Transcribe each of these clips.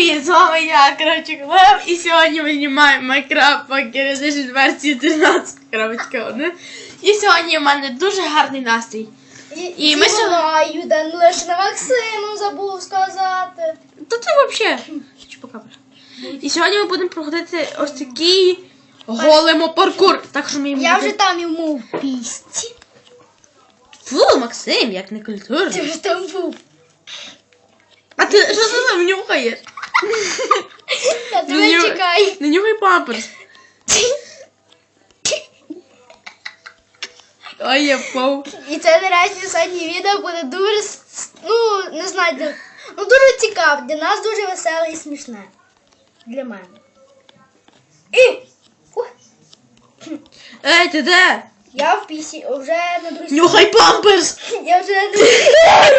Привіт, з вами я, коротше, Клев, і сьогодні ми знімаємо Майнкрафт Pocket Edition версії 13.1. І сьогодні в мене дуже гарний настрій. І ми сьогодні- Ден лише на Максиму забув сказати. Та ти взагалі. І сьогодні ми будемо проходити ось такий големо паркур. Так що ми Я вже там йому в пісті. Фу, Максим, як не Ти культурно. вже там був. А ти що ти там нюхаєш? Не тебе чекаю. Не нюхай памперс. Ой, я впав. І це наразі сьогодні відео буде дуже, ну, не знаю, для- ну дуже цікаве. Для нас дуже веселе і смішне. Для мене. І Ух, Ей, ти де? я в пісі, вже на другій Нюхай памперс! Я вже на другій питай!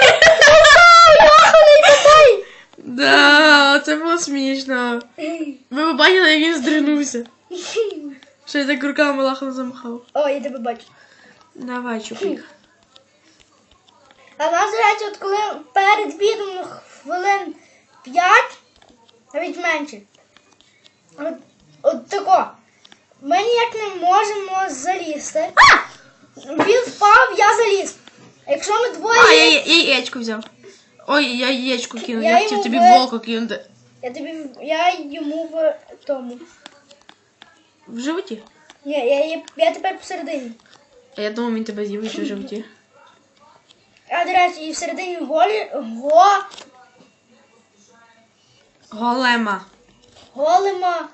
Да, це було смішно. Ви б бачили, як він здригнувся. Що я так руками лахом замахав. О, я тебе бачу. Давай, чупик. А нас, до речі, от коли перед відео хвилин 5, навіть менше. От, от тако. Ми ніяк не можемо залізти. Він впав, я заліз. Якщо ми двоє. А, я, я, я яєчко взяв. Ой, я яєчко кинув. Я Я, хотів тобі ви- волка кинути. Я тобі. Я йому в тому. В животі? Ні, я, я, я тепер посередині. А я думав, він тебе з'їв ще в животі. А до речі, і всередині голі. Го. Голема. Голема.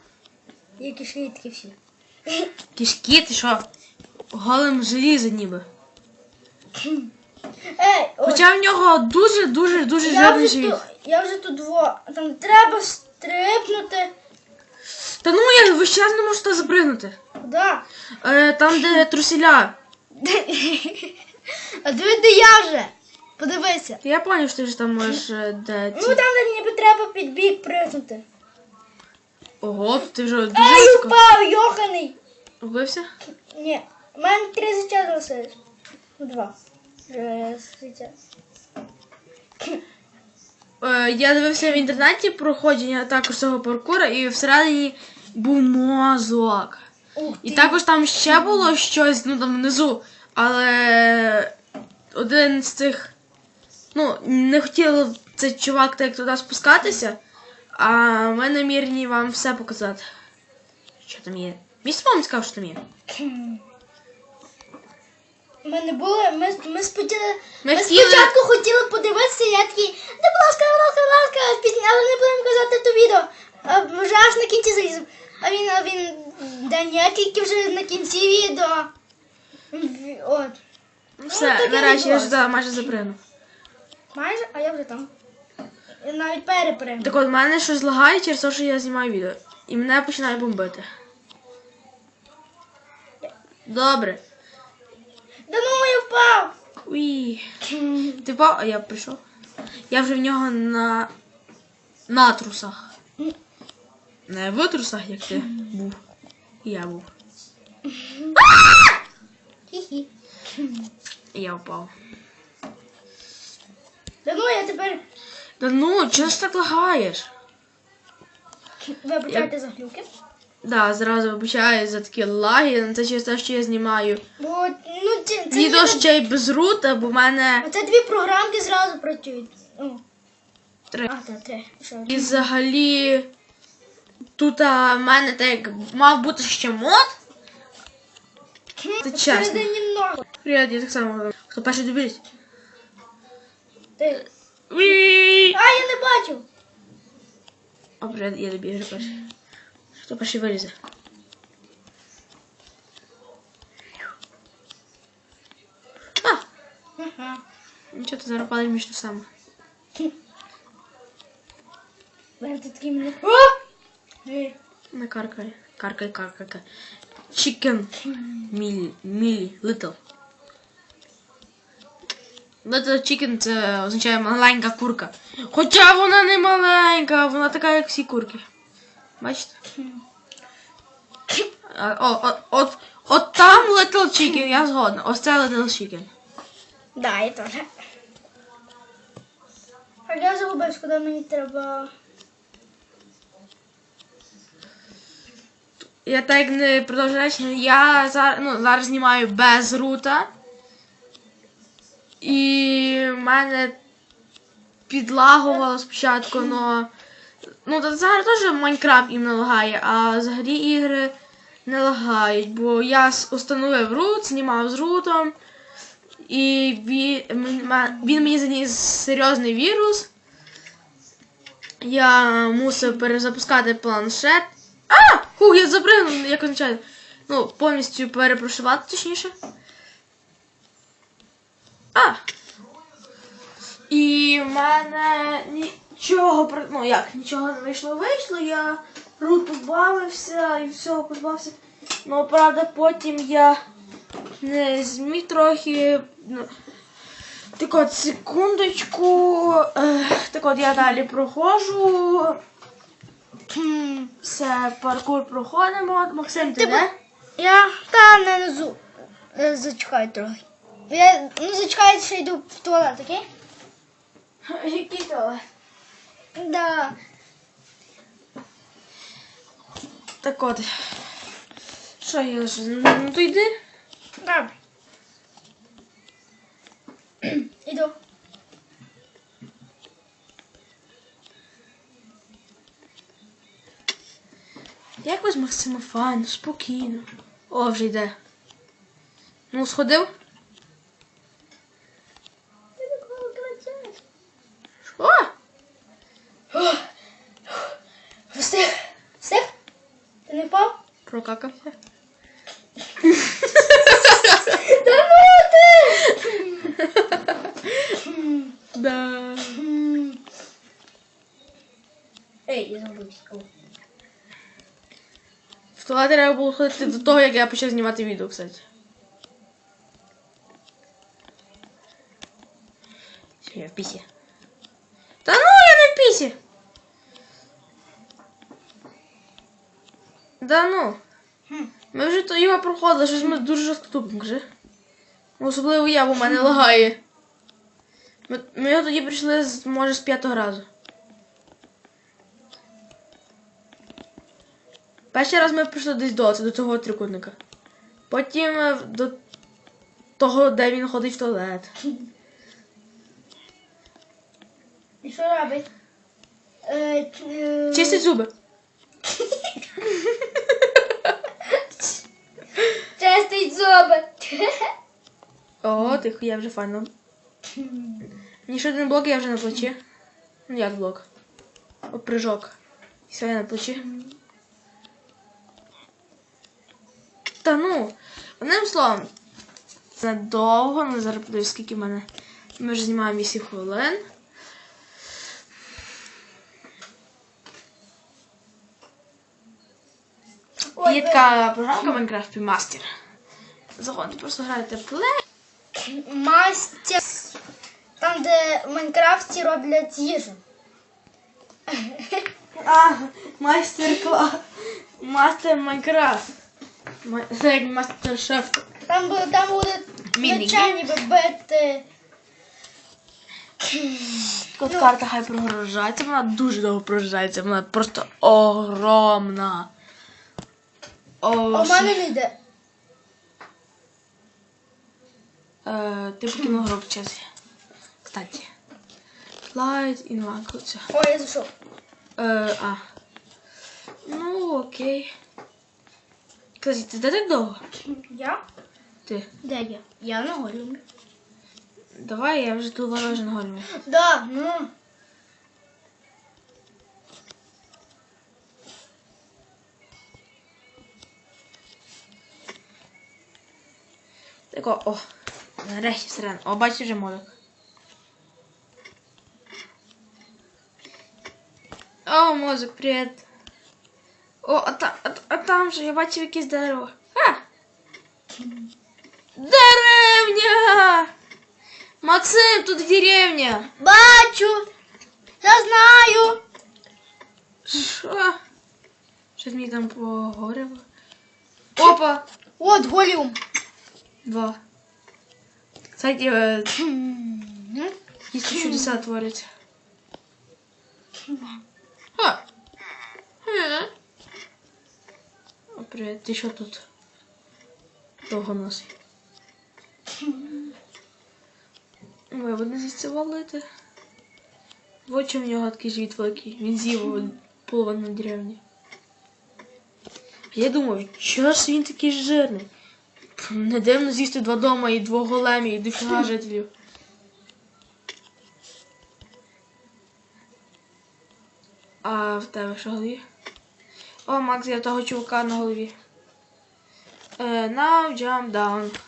І кишки такі всі. Кишки, ти що? Голем желізо ніби. Ей. Хоча в нього дуже-дуже дуже Я жирний вже, живіт. тут, я вже тут дво. Там треба стрибнути. Та ну я весь час не можу туди запригнути. Куди? Е, там, де трусіля. А диви, де я вже. Подивися. Я поняв, що ти ж там можеш е, де Ну ці. там де ніби треба під бік пригнути. Ого, ти вже дуже Ай, високо. упав, йоханий. Вбився? Ні, у мене три життя залишилось. Ну, Два. Життя. Е, я дивився в інтернеті проходження також цього паркура, і всередині був мозок. Ух І ти. також там ще було щось, ну там внизу, але один з цих. Ну, не хотів цей чувак так туди спускатися, а ми намірені вам все показати. Що там є? Місто вам сказав, що там є. Ми не були, ми, ми, спочатку, Ми ми хотіли- спочатку хотіли подивитися, я такий, да будь ласка, будь ласка, будь ласка, пізні, але не будемо казати то відео. А вже аж на кінці залізем. А він, а він, да ні, тільки вже на кінці відео. От. Все, так і наразі я ж туди майже запригнув. Майже, а я вже там. Я навіть перепригнув. Так от, в мене щось лагає через те, що я знімаю відео. І мене починає бомбити. Добре. Да ну я впав! Уї. Ти впав, а я прийшов. Я вже в нього на. на трусах. Не в трусах, як ти був. І я був. І я впав. Да ну я тепер Та ну, чого ж так лагаєш? вибачайте за глюки. Да, зразу вибачаю за такі лаги, але це через те, що я знімаю Бо ну це, це, відео дві- ще й без рута, бо в мене Оце дві програмки зразу працюють. О, три. а, так, три. Що? І взагалі тут а, в мене так мав бути ще мод. Це чесно. Всередині. Привіт, я так само. Хто перший добіжить? Ти. А, я не бачу. О, привіт, я добіжу перший. Dobra, się wylizę. A! Ничего, ты зарубал им что сам. На каркай. Каркай, каркай, каркай. Chicken. Мили, мили, little. Little chicken це означає курка. Хоча вона не маленькая, вона такая як всі курки. Бачите? Е, о, о, от, от там Little Chicken, я згодна. Ось це Little Chicken. Да, я теж. А я загубився, куди мені треба. Я так не продовжую речення. Я зараз, ну, зараз знімаю без рута. І в мене підлагувало спочатку, але Ну, зараз теж Майнкрафт їм налагає, а взагалі ігри не лагають, бо я установив рут, знімав з рутом, і він, мені заніс серйозний вірус. Я мусив перезапускати планшет. А! Хух, я запригнув, як означає. Ну, повністю перепрошивати, точніше. А! І в мене нічого ну як, нічого не вийшло, вийшло, я рут позбавився і всього позбавився. Ну, правда, потім я не зміг трохи. Ну, так от, секундочку. Так от я далі проходжу. Все, паркур проходимо. Максим, ти Ти де? Я там на низу. Зачекай трохи. Я, ну, зачекай, що йду в туалет, окей? Який туалет? Да. Так от. Що я лише? Ну то йди. Добре. Іду. Як ви з Максима файно, спокійно. О, вже йде. Ну, сходив? Ти не впав? Прокакався. Та ну ти! Хм. Да. Хм. Ей, я забувся. О. В туалет треба було ходити до того, як я почав знімати відео, кстати. Все, я в пісі. Та ну, я не в пісі. Да ну. Хм. Ми вже то його проходили, щось ми дуже жорстко тупимо, кажи. Ну, Особливо я, бо в мене лагає. Ми, ми його тоді прийшли, з, може, з п'ятого разу. Перший раз ми прийшли десь до, це до цього трикутника. Потім е, до того, де він ходить в туалет. І що робить? Е, е, Чистить зуби. Чистить зуби. О, тихо, я вже файно. Мені ще один блок, я вже на плечі. Ну як блок? О, прыжок. І все, я на плечі. Та ну, одним словом, це довго, але зараз подивлюсь, скільки в мене. Ми вже знімаємо 8 хвилин. Ой, Є така програмка Minecraft Master. Заходите, просто граєте в play. Мастер. Там, де в Майнкрафті роблять їжу. А, майстер-клас. Мастер Майнкрафт. Це як мастер-шеф. Там, бу- там буде Міні. меча ніби бити. От карта хай прогружається, вона дуже довго прогружається, вона просто огромна. О, А мене не йде. Е, ти покинув гру в часі. Кстати. Light in Vacuum. Ой, я зайшов. Е, а. Ну, окей. Кстати, ти де так довго? Я? Ти. Де я? Я на горі. Давай, я вже тут ворожа на горі. Да, ну. Тако, о, нарешті сирена. О, бачиш вже модок. О, мозок, привіт. О, а, та, а, а там же я бачив якесь дерево. А! Деревня! Максим, тут деревня. Бачу! Я знаю! Що? Щось мені там погоріло. Опа! От голіум. Два. Кстати, е, Мгм. чудеса творяться. А. О, Привіт, ти що тут? Довгоносий. Ой, вони звідси валити. В очі в нього такий живіт великий. Він з'їв половину деревні. Я думав, чого ж він такий жирний? Не дивно з'їсти два дома і двох големів, і дофіга жителів. А в тебе що в голові? О, Макс, я того чувака на голові. Е, now jump down.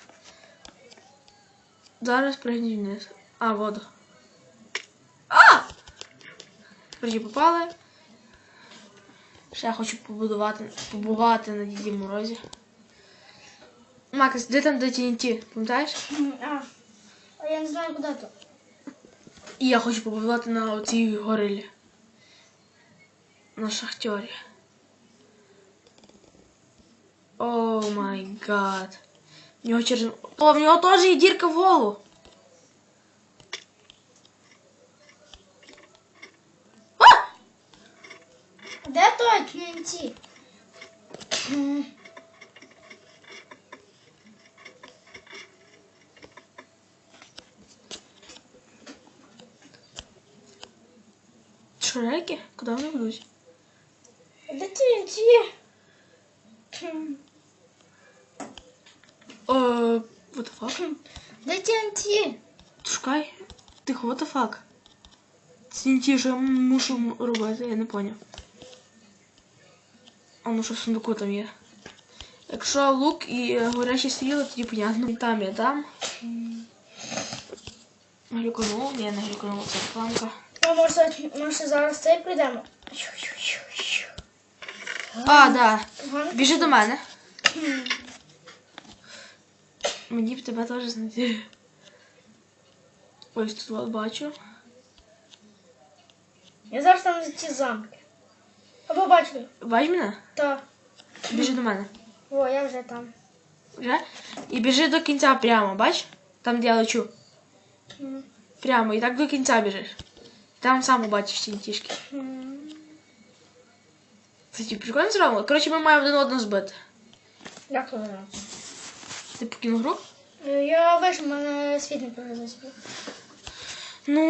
Зараз пригніть вниз. А, воду. А! Вроді попали. Ще хочу побудувати, побувати на Діді Морозі. Макс, де там де TNT? Пам'ятаєш? А, а я не знаю, куди то. І я хочу побувати на оцій горилі. На шахтері. О май гад. В нього через. О, в нього теж є дірка в голову. Шреки? Куди вони ведуть? Де TNT? М, О, what the fuck? Де TNT? Шукай. Тихо, what the fuck? Що я мушу робити, я не поняв. А ну що в сундуку там є. Якщо лук і горячі стріли, тоді понятно. І там я там. Глюканув, ні, не глюканув, це рекламка. А може, може зараз цей прийдемо? А, да. Біжи до мене. Мені б тебе теж знайти. Ось тут от бачу. Я зараз там за ці замки. Або бачили? Бач мене? Так. Біжи до мене. О, я вже там. Вже? І біжи до кінця прямо, бач? Там, де я лечу. Прямо, і так до кінця біжиш. Там сам побачиш ці тішки. ті прикольно зробили. Коротше, ми маємо один одного збити. Як то зараз? Ти покинув гру? Е, Я вийшов, в мене світ не прогрузився. Ну,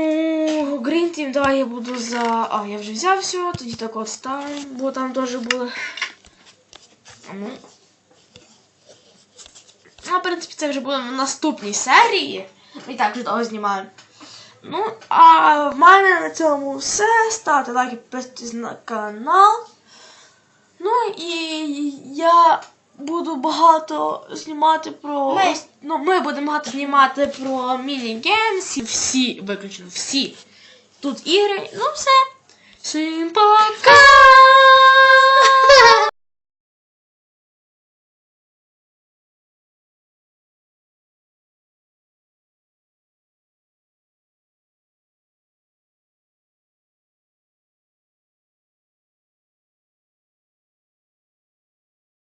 Green Team, давай я буду за. А, я вже взяв все, тоді так от ставимо, бо там теж були. А Ну. А, в принципі, це вже буде в наступній серії. Ми і так вже того знімаємо. Ну, а в мене на цьому все. Ставте лайки, підписуйтесь на канал. Ну і я буду багато знімати про. Ми. Ну, ми будемо багато знімати про міні-геймс всі, виключно всі. Тут ігри. Ну все. Всім пока!